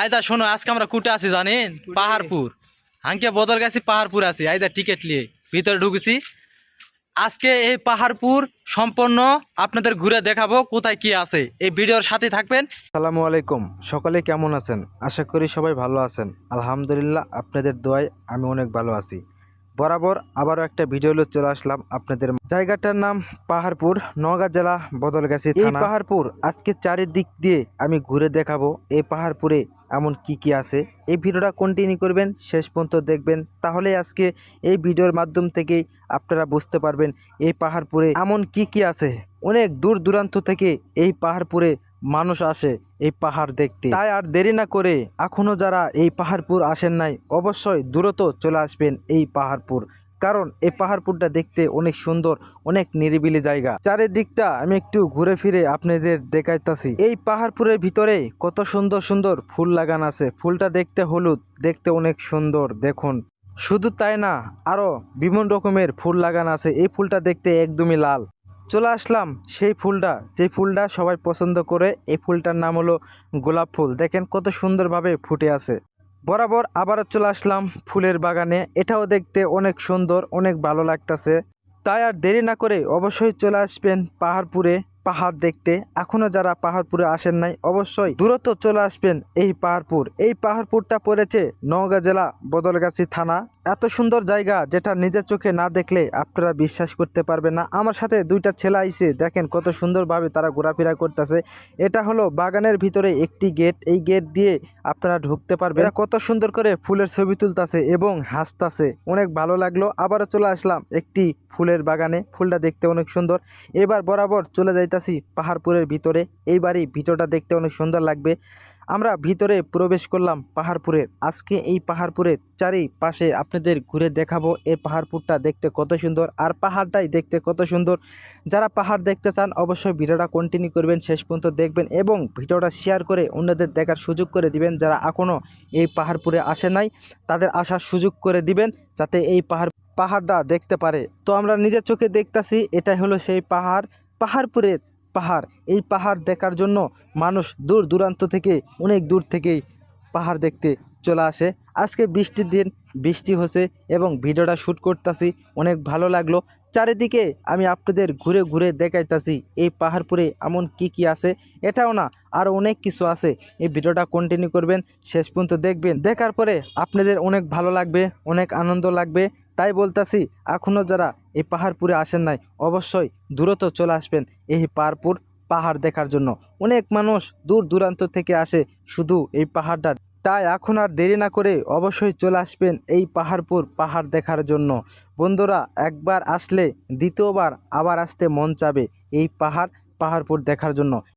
আয়দা শোনো আজকে আমরা কুটে আছি জানেন? পাহাড়পুর। হাঙ্কে বদল গেছি পাহাড়পুর আছি। আয়দা টিকিট নিয়ে ভিতরে ঢুকেছি। আজকে এই পাহাড়পুর সম্পন্ন আপনাদের ঘুরে দেখাবো কোথায় কি আছে। এই ভিডিওর সাথে থাকবেন। সালামু আলাইকুম। সকলে কেমন আছেন? আশা করি সবাই ভালো আছেন। আলহামদুলিল্লাহ আপনাদের দোয়ায় আমি অনেক ভালো আছি। বরাবর আবারও একটা ভিডিও নিয়ে চলে আসলাম আপনাদের জায়গাটার নাম পাহাড়পুর নওগাঁ জেলা বদলগাছি এই পাহাড়পুর আজকে চারিদিক দিয়ে আমি ঘুরে দেখাবো। এই পাহাড়পুরে এমন কি কি আছে, এই ভিডিওটা কন্টিনিউ করবেন, শেষ পর্যন্ত দেখবেন। তাহলে আজকে এই ভিডিওর মাধ্যম থেকেই আপনারা বুঝতে পারবেন এই পাহাড়পুরে এমন কি কি আছে। অনেক দূর দূরান্ত থেকে এই পাহাড়পুরে মানুষ আসে এই পাহাড় দেখতে। তাই আর দেরি না করে এখনও যারা এই পাহাড়পুর আসেন নাই, অবশ্যই দ্রুত চলে আসবেন এই পাহাড়পুর। কারণ এই পাহাড়পুরটা দেখতে অনেক সুন্দর, অনেক নিরিবিলি জায়গা। চারিদিকটা আমি একটু ঘুরে ফিরে আপনাদের দেখাইতাছি। এই পাহাড়পুরের ভিতরে কত সুন্দর সুন্দর ফুল লাগান আছে। ফুলটা দেখতে হলুদ, দেখতে অনেক সুন্দর, দেখুন। শুধু তাই না, আরও বিভিন্ন রকমের ফুল লাগান আছে। এই ফুলটা দেখতে একদমই লাল। চলে আসলাম সেই ফুলটা। যে ফুলটা সবাই পছন্দ করে, এই ফুলটার নাম হলো গোলাপ ফুল। দেখেন কত সুন্দরভাবে ফুটে আছে। বরাবর আবারও চলে আসলাম ফুলের বাগানে। এটাও দেখতে অনেক সুন্দর, অনেক ভালো লাগতেছে। তাই আর দেরি না করে অবশ্যই চলে আসবেন পাহাড়পুরে, পাহাড় দেখতে। এখনও যারা পাহাড়পুরে আসেন নাই, অবশ্যই দূরত্ব চলে আসবেন এই পাহাড়পুর। এই পাহাড়পুরটা পড়েছে নওগাঁ জেলা বদলগাছি থানা। এত সুন্দর জায়গা যেটা নিজের চোখে না দেখলে আপনারা বিশ্বাস করতে পারবেন না। আমার সাথে দুইটা ছেলে আইছে, দেখেন কত সুন্দরভাবে তারা ঘোরাফেরা করতেছে। এটা হলো বাগানের ভিতরে একটি গেট, এই গেট দিয়ে আপনারা ঢুকতে পারবেন। কত সুন্দর করে ফুলের ছবি তুলতাছে এবং হাসতাছে। অনেক ভালো লাগল। আবারও চলে আসলাম একটি ফুলের বাগানে। ফুলটা দেখতে অনেক সুন্দর। এবার বরাবর চলে যাইতাছি পাহাড়পুরের ভিতরে। এইবারই ভিতরটা দেখতে অনেক সুন্দর লাগবে। আমরা ভিতরে প্রবেশ করলাম পাহাড়পুরের আজকে এই পাহাড়পুরের চারিপাশে আপনাদের ঘুরে দেখাবো। এই পাহাড়পুরটা দেখতে কত সুন্দর আর পাহাড়টাই দেখতে কত সুন্দর। যারা পাহাড় দেখতে চান অবশ্যই ভিডিওটা কন্টিনিউ করবেন, শেষ পর্যন্ত দেখবেন এবং ভিডিওটা শেয়ার করে অন্যদের দেখার সুযোগ করে দিবেন। যারা এখনও এই পাহাড়পুরে আসে নাই, তাদের আসার সুযোগ করে দিবেন যাতে এই পাহাড়, পাহাড়টা দেখতে পারে। তো আমরা নিজের চোখে দেখতাছি, এটাই হলো সেই পাহাড়। পাহাড়পুরের পাহাড়। এই পাহাড় দেখার জন্য মানুষ দূর দূরান্ত থেকে, অনেক দূর থেকেই পাহাড় দেখতে চলে আসে। আজকে বৃষ্টির দিন, বৃষ্টি হচ্ছে এবং ভিডিওটা শ্যুট করতেছি, অনেক ভালো লাগল। চারিদিকে আমি আপনাদের ঘুরে ঘুরে দেখাইতাছি এই পাহাড়পুরে এমন কি কি আছে। এটাও না আর অনেক কিছু আছে। এই ভিডিওটা কন্টিনিউ করবেন, শেষ পর্যন্ত দেখবেন। দেখার পরে আপনাদের অনেক ভালো লাগবে, অনেক আনন্দ লাগবে। তাই বলতাছি এখনও যারা এই পাহাড়পুরে আসেন নাই, অবশ্যই দূরত চলে আসবেন এই পাহাড়পুর পাহাড় দেখার জন্য। অনেক মানুষ দূর দূরান্ত থেকে আসে শুধু এই পাহাড়টা। তাই এখন আর দেরি না করে অবশ্যই চলে আসবেন এই পাহাড়পুর পাহাড় দেখার জন্য। বন্ধুরা, একবার আসলে দ্বিতীয়বার আবার আসতে মন চাবে এই পাহাড়, পাহাড়পুর দেখার জন্য।